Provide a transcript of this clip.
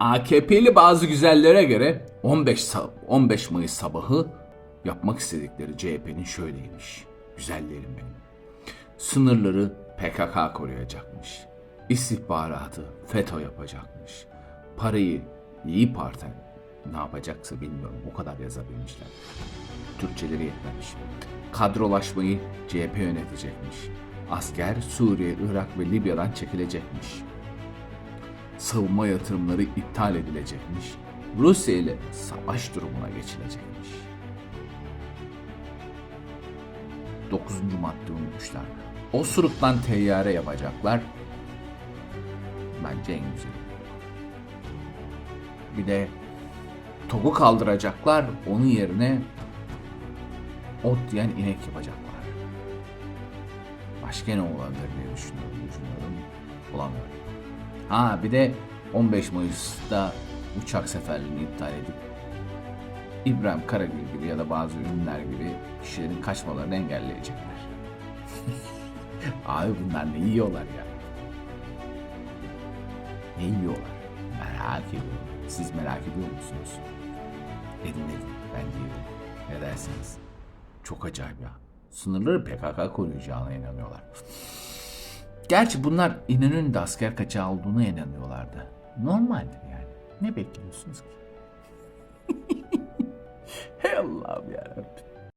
AKP'li bazı güzellere göre 15 sa- 15 Mayıs sabahı yapmak istedikleri CHP'nin şöyleymiş. Güzellerim benim. Sınırları PKK koruyacakmış. İstihbaratı FETÖ yapacakmış. Parayı İyi Parti ne yapacaksa bilmiyorum. O kadar yazabilmişler. Türkçeleri yetmemiş. Kadrolaşmayı CHP yönetecekmiş. Asker Suriye, Irak ve Libya'dan çekilecekmiş. Savunma yatırımları iptal edilecekmiş. Rusya ile savaş durumuna geçilecekmiş. Dokuzuncu madde unutmuşlar. Osuruktan teyyare yapacaklar. Bence en güzeli. Bir de togu kaldıracaklar. Onun yerine ot diyen inek yapacaklar. Başka ne olabilir diye düşünüyorum, düşünüyorum. Bulamıyorum. Ha bir de 15 Mayıs'ta uçak seferlerini iptal edip İbrahim Karagül gibi ya da bazı ünlüler gibi kişilerin kaçmalarını engelleyecekler. Abi bunlar ne yiyorlar ya? Ne yiyorlar? Merak ediyorum. Siz merak ediyor musunuz? Edin edin. Ben değilim. Ne dersiniz? Çok acayip ya. Sınırları PKK koruyacağına inanıyorlar. Gerçi bunlar İnönü'nün de asker kaçağı olduğuna inanıyorlardı. Normaldir yani. Ne bekliyorsunuz ki? Hey Allah'ım yarabbim.